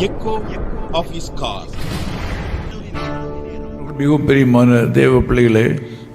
echo of his call. மிகவும் பிரியமான தேவ பிள்ளைகளே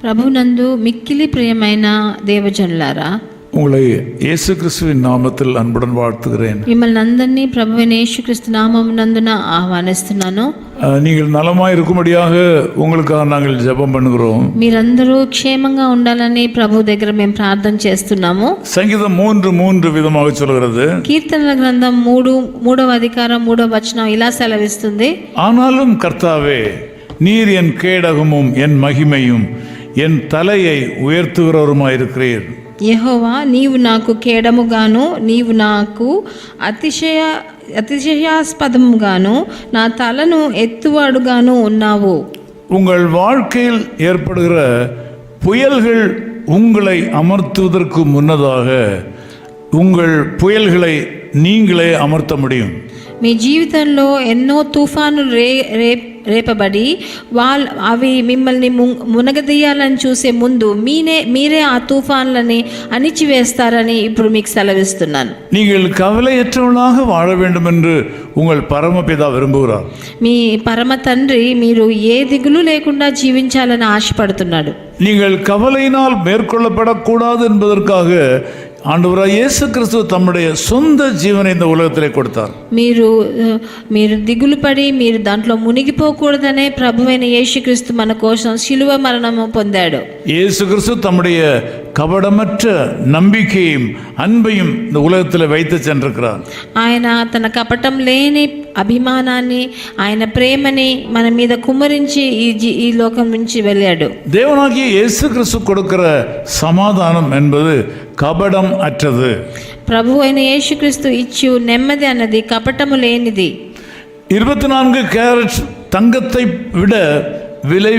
ప్రభునందు మిక్కిలి ప్రియమైన దేవజనులారా உங்களை இயேசு கிறிஸ்துவின் நாமத்தில் அன்புடன் வாழ்த்துகிறேன் మిమ్మల్ని అందరినీ ప్రభు యేసుక్రీస్తు నామం నందున ఆహ్వానిస్తున్నాను அஹ், நீங்கள் நலமாய் இருக்கும்படியாக உங்களுக்காக நாங்கள் ஜெபம் பண்ணுகிறோம் మీరందరూ క్షేమంగా ఉండాలని ప్రభు దగ్గర మేము ప్రార్థన చేస్తున్నాము சங்கீதம் மூன்று மூன்று விதமாக சொல்கிறது కీర్తనల గ్రంథం మూడు మూడవ అధికారం మూడవ వచనం ఇలా సెలవిస్తుంది ஆனாலும் கர்த்தாவே நீர் என் கேடகமும் என் மகிமையும் என் தலையை உயர்த்துகிறவருமாயிருக்கிறீர் యెహోవా నీవు నాకు కేడముగాను నీవు నాకు అతిశయ అతిశయాస్పదముగాను నా తలను ఎత్తువాడుగాను ఉన్నావు உங்கள் வாழ்க்கையில் ஏற்படுகிற புயல்கள் உங்களை அமர்த்துவதற்கு முன்னதாக உங்கள் புயல்களை நீங்களே அமர்த்த முடியும் మీ జీవితంలో ఎన్నో తుఫానులు రే రే రేపబడి వాళ్ళ అవి మిమ్మల్ని ము- మునగదీయాలని చూసే ముందు మీనే మీరే ఆ తుఫాన్లని అణిచివేస్తారని ఇప్పుడు మీకు సెలవిస్తున్నాను நீங்கள் கவலையற்றவர்களாக வாழ வேண்டும் என்று உங்கள் பரமபிதா விரும்புகிறார் మీ పరమ తండ్రి మీరు ఏ దిగులు లేకుండా జీవించాలని ఆశపడుతున్నాడు நீங்கள் கவலையினால் மேற்கொள்ளப்படக்கூடாது என்பதற்காக ஆண்டவராய் இயேசு கிறிஸ்து தம்முடைய சொந்த ஜீவனை இந்த உலகத்திலே கொடுத்தார் మీరు ఆ, మీరు దిగులు పడి మీరు దాంట్లో మునిగిపోకూడదనే ప్రభువైన యేసుక్రీస్తు మన కోసం శిలువ మరణము పొందాడు இயேசு கிறிஸ்து தம்முடைய கபடமற்ற நம்பிக்கையும் அன்பையும் இந்த உலகத்தில் வைத்து சென்றிருக்கிறார் ఆయన తన కపటం లేని అభిమానాన్ని ఆయన ప్రేమని మన మీద కుమ్మరించి ఈ జీ- ఈ లోకం నుంచి వెళ్ళాడు தேவனாகிய இயேசு கிறிஸ்து கொடுக்கிற சமாதானம் என்பது கபடம் அற்றது ప్రభు అయిన యేసుక్రీస్తు ఇచ్చు నెమ్మది అన్నది కపటము లేనిది இருபத்தி நான்கு கேரட் தங்கத்தை விட விலை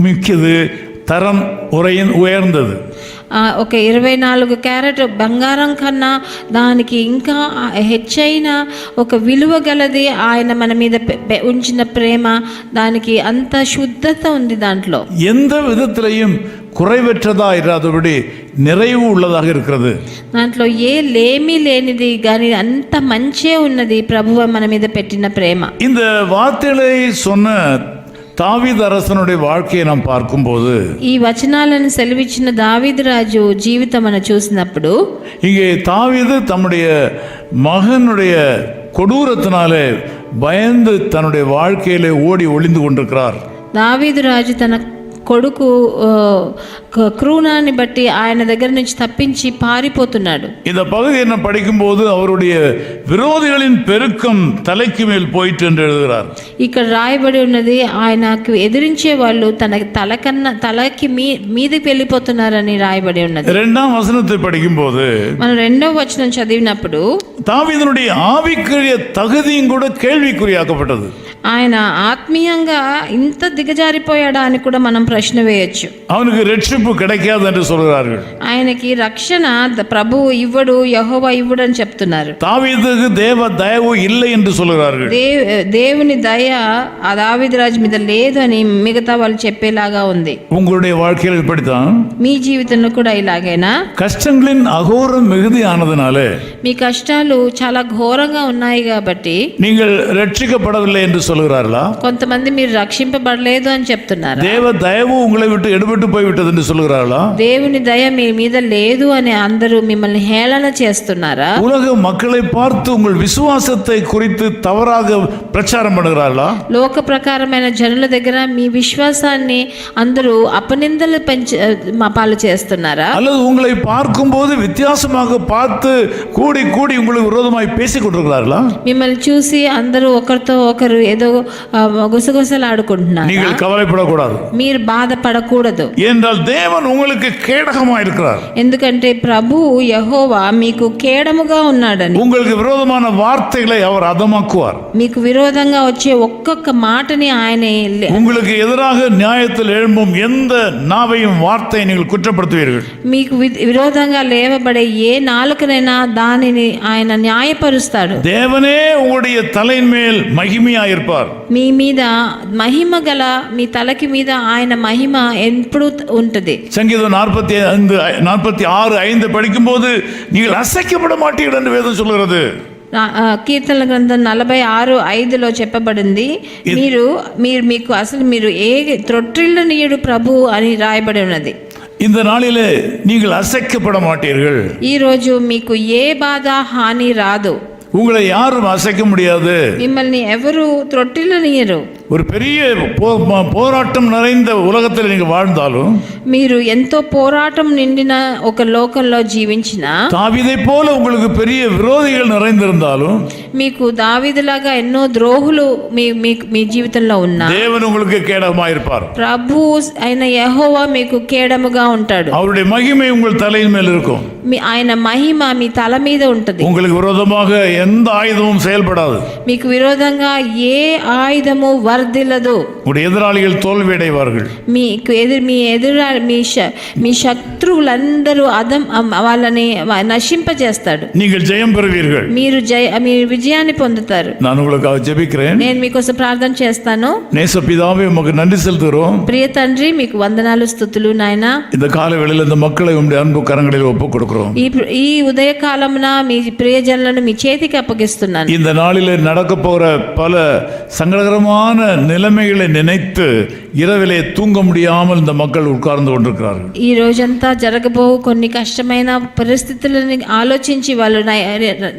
மிக்கது தரம் உரைய உயர்ந்தது ఆ, ఒక ఇరవై నాలుగు క్యారెట్ బంగారం కన్నా దానికి ఇంకా హెచ్చైన ఒక విలువ గలది ఆయన మన మీద పె- పె- ఉంచిన ప్రేమ దానికి అంత శుద్ధత ఉంది దాంట్లో எந்த விதத்திலையும் குறைவற்றதா இராதபடி நிறைவு உள்ளதாக இருக்கிறது దాంట్లో ఏ లేమి లేనిది కానీ అంత మంచే ఉన్నది ప్రభువ మన మీద పెట్టిన ప్రేమ இந்த வார்த்தைகளை சொன்ன தாவீது அரசனுடைய வாழ்க்கையை நாம் பார்க்கும்போது ఈ వచనాలను సెలవిచ్చిన దావీదు రాజు జీవితం మనం చూసినప్పుడు இங்கே தாவீது தம்முடைய மகனுடைய கொடூரத்தினாலே பயந்து தன்னுடைய வாழ்க்கையிலே ஓடி ஒளிந்து கொண்டிருக்கிறார் దావీదు రాజు తన కొడుకు ఆ, క- క్రూణాన్ని బట్టి ఆయన దగ్గర నుంచి తప్పించి పారిపోతున్నాడు இந்த பகுதியை நான் படிக்கும்போது அவருடைய விரோதிகளின் பெருக்கம் தலைக்கு மேல் போயிட்டு என்று எழுதுகிறார் ఇక్కడ రాయబడి ఉన్నది ఆయనకు ఎదిరించే వాళ్ళు తన తల కన్నా తలకి మీ మీదకి వెళ్ళిపోతున్నారని రాయబడి ఉన్నది இரண்டாம் வசனத்தை படிக்கும்போது మనం రెండవ వచనం చదివినప్పుడు தாவீதனுடைய ஆவிக்குரிய தகுதியும் கூட கேள்விக்குறியாக்கப்பட்டது ఆయన ఆత్మీయంగా ఇంత దిగజారిపోయాడా అని కూడా మనం ప్రశ్న వేయొచ్చు அவனுக்கு ரட்சிப்பு கிடைக்காது என்று சொல்கிறார்கள் ఆయనకి రక్షణ ద- ప్రభువు ఇవ్వడు యహోవా ఇవ్వడు అని చెప్తున్నారు தாவீதுக்கு தேவ தயவு இல்லை என்று சொல்கிறார்கள் దేవ్ దేవుని దయ ఆ దావిదరాజు మీద లేదు అని మిగతా వాళ్ళు చెప్పేలాగా ఉంది உங்களுடைய வாழ்க்கையில் இப்படித்தான் మీ జీవితంలో కూడా ఇలాగేనా கஷ்டங்களின் அகோரம் மிகுதியானதுனாலே మీ కష్టాలు చాలా ఘోరంగా ఉన్నాయి కాబట్టి நீங்கள் ரட்சிக்கப்படவில்லை என்று சொல்கிறார்களா కొంతమంది మీరు రక్షింపబడలేదు అని చెప్తున్నారు தேவ தயவு உங்களை விட்டு எடுபட்டு போய்விட்டது என்று சொல்கிறார்களா దేవుని దయ మీ మీద లేదు అని అందరూ మిమ్మల్ని హేళన చేస్తున్నారా உலக மக்களை பார்த்து உங்கள் விசுவாசத்தை குறித்து தவறாக பிரச்சாரம் பண்ணுகிறார்களா లోక ప్రకారమైన జనుల దగ్గర మీ విశ్వాసాన్ని అందరూ అపనిందలు పెంచ మా పాలు చేస్తున్నారా அல்லது உங்களை பார்க்கும்போது வித்தியாசமாக பார்த்து கூடி கூடி உங்களுக்கு விரோதமாய் பேசிக் கொண்டிருக்கிறார்களா మిమ్మల్ని చూసి అందరూ ఒకరితో ఒకరు ఏదో ఆ, గుసగుసలాడుకుంటున్నారు நீங்கள் கவலைப்படக்கூடாது మీరు బాధపడకూడదు ஏனென்றால் தேவன் உங்களுக்கு கேடகமாக இருக்கிறார் ఎందుకంటే ప్రభు యహోవా మీకు కేడముగా ఉన్నాడని உங்களுக்கு விரோதமான வார்த்தைகளை அவர் அதமாக்குவார் మీకు విరోధంగా వచ్చే ఒక్కొక్క మాటని ఆయన లే- உங்களுக்கு எதிராக நியாயத்தில் எழும்பும் எந்த நாவையும் வார்த்தையை நீங்கள் குற்றப்படுத்துவீர்கள் మీకు వి- విరోధంగా లేవబడే ఏ నాలుకనైనా దానిని ఆయన న్యాయపరుస్తాడు தேவனே உங்களுடைய தலையின் மேல் மகிமையாயிருப்பார் మీ మీద మహిమ గల మీ తలకి మీద ఆయన మహిమ ఎప్పుడు ఉంటుంది சங்கீதம் நாற்பத்தி ஐந்து நாற்பத்தி ஆறு ஐந்து படிக்கும்போது நீங்கள் அசைக்கப்பட மாட்டீர்கள் என்று வேதம் சொல்கிறது నా- ఆ, కీర్తనల గ్రంథం నలభై ఆరు ఐదులో చెప్పబడింది మీరు మీరు మీకు అసలు మీరు ఏ త్రొట్టిల్లనీయుడు ప్రభు అని రాయబడి ఉన్నది இந்த நாளிலே நீங்கள் அசைக்கப்பட மாட்டீர்கள் ఈరోజు మీకు ఏ బాధ హాని రాదు உங்களை யாரும் அசைக்க முடியாது మిమ్మల్ని ఎవరు త్రొట్టిల్లనీయరు ஒரு பெரிய போ- போ- போராட்டம் நிறைந்த உலகத்தில் நீங்கள் வாழ்ந்தாலும் మీరు ఎంతో పోరాటం నిండిన ఒక లోకంలో జీవించిన தாவிதை போல உங்களுக்கு பெரிய விரோதிகள் நிறைந்திருந்தாலும் మీకు దావిదిలాగా ఎన్నో ద్రోహులు మీ మీ- మీ జీవితంలో ఉన్నా தேவன் உங்களுக்கு கேடகமாயிருப்பார் ప్రభు అయిన యెహోవా మీకు కేడముగా ఉంటాడు அவருடைய மகிமை உங்கள் தலையின் மேல் இருக்கும் మీ ఆయన మహిమ మీ తల మీద ఉంటది உங்களுக்கு விரோதமாக எந்த ஆயுதமும் செயல்படாது మీకు విరోధంగా ఏ ఆయుధము వర్ధిల్లదు உங்களுடைய எதிராளிகள் தோல்வியடைவார்கள் మీకు ఎదురు మీ ఎదురా మీ శ- మీ శత్రువులందరూ అదం వాళ్ళని వ- నశింపజేస్తాడు நீங்கள் ஜெயம் பெறுவீர்கள் మీరు జయ మీరు విజయాన్ని పొందుతారు நான் உங்களுக்காக ஜெபிக்கிறேன் నేను మీకోసం ప్రార్థన చేస్తాను நேச பிதாவே உமக்கு நன்றி செலுத்துகிறோம் ప్రియ తండ్రి మీకు వందనాలు స్థుతులు నాయన இந்த கால வேளையில் இந்த மக்களை உங்களுடைய அன்பு கரங்களில் ஒப்புக் கொடுக்கிறோம் ఈ ఈ ఉదయకాలమున మీ ప్రియజనులను మీ చేతికి అప్పగిస్తున్నాను இந்த நாளில் நடக்க போகிற பல சங்கடகரமான நிலைமைகளை நினைத்து இரவிலே தூங்க முடியாமல் இந்த மக்கள் உட்கார்ந்து கொண்டிருக்கிறார்கள் ఈ రోజంతా జరగబో కొన్ని కష్టమైన పరిస్థితులని ఆలోచించి వాళ్ళు నై-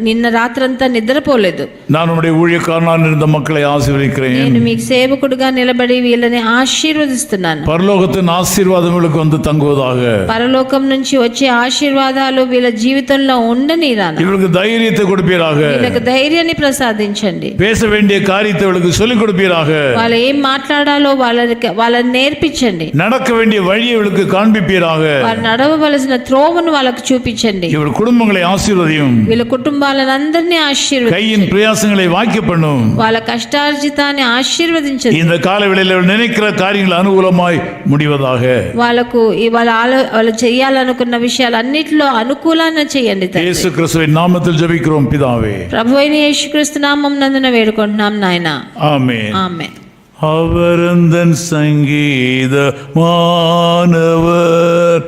నిన్న రాత్రంతా నిద్రపోలేదు நான் உடைய ஊழியக்காரனாக இருந்த மக்களை ஆசீர்வதிக்கிறேன் నేను మీకు సేవకుడుగా నిలబడి వీళ్ళని ఆశీర్వదిస్తున్నాను பரலோகத்தின் ஆசீர்வாதங்களுக்கு வந்து தங்குவதாக పరలోకం నుంచి వచ్చే ఆశీర్వాదాలు వీళ్ళ జీవితంలో ఉండనీరాను இவர்களுக்கு தைரியத்தை கொடுப்பீராக వీళ్ళకి ధైర్యాన్ని ప్రసాదించండి பேச வேண்டிய காரியத்தை இவளுக்கு சொல்லிக் கொடுப்பீராக వాళ్ళు ఏం మాట్లాడాలో వాళ్ళకి వాళ్ళని నేర్పించండి நடக்க வேண்டிய வழியை இவளுக்கு காண்பிப்பீராக వారు నడవవలసిన త్రోవను వాళ్ళకు చూపించండి இவள் குடும்பங்களை ஆசீர்வதியும் వీళ్ళ కుటుంబాలను అందరినీ ఆశీర్వది கையின் பிரயாசங்களை வாய்க்க பண்ணும் వాళ్ళ కష్టార్జితాన్ని ఆశీర్వదించండి இந்த காலவெளியில் இவள் நினைக்கிற காரியங்கள் அனுகூலமாய் முடிவதாக వాళ్ళకు ఈ వాళ్ళ ఆలో వాళ్ళు చేయాలనుకున్న విషయాలు అన్నిటిలో అనుకూలాన్ని చేయండి తండ్రి. இயேசு கிறிஸ்துவின் நாமத்தில் ஜெபிக்கிறோம் பிதாவே ప్రభు అయిన యేసుక్రీస్తు నామం నందున వేడుకుంటున్నాం నాయన ஆமென் ఆమె அவரந்தன் சங்கீத மாணவர்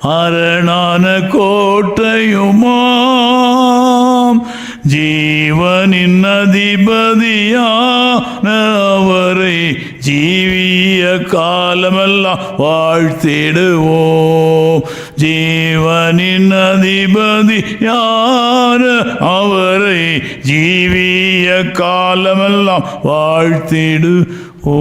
அரணான கோட்டையுமாம். ஜீவனின் அதிபதியானவரை ஜீவிய காலமெல்லாம் வாழ்த்திடுவோம். ஜீவனின் அதிபதி யார் அவரை ஜீவிய காலமெல்லாம் வாழ்த்திடு of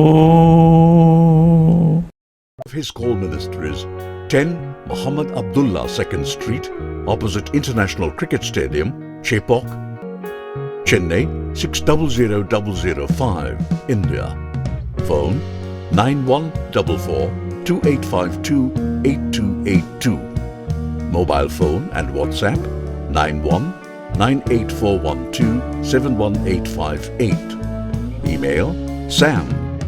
his call ministries 10 Muhammad Abdullah 2nd Street, opposite International Cricket Stadium, Chepok, Chennai 600005, India. Phone 9144 2852 8282. Mobile phone and WhatsApp 91 98412 71858. Email sam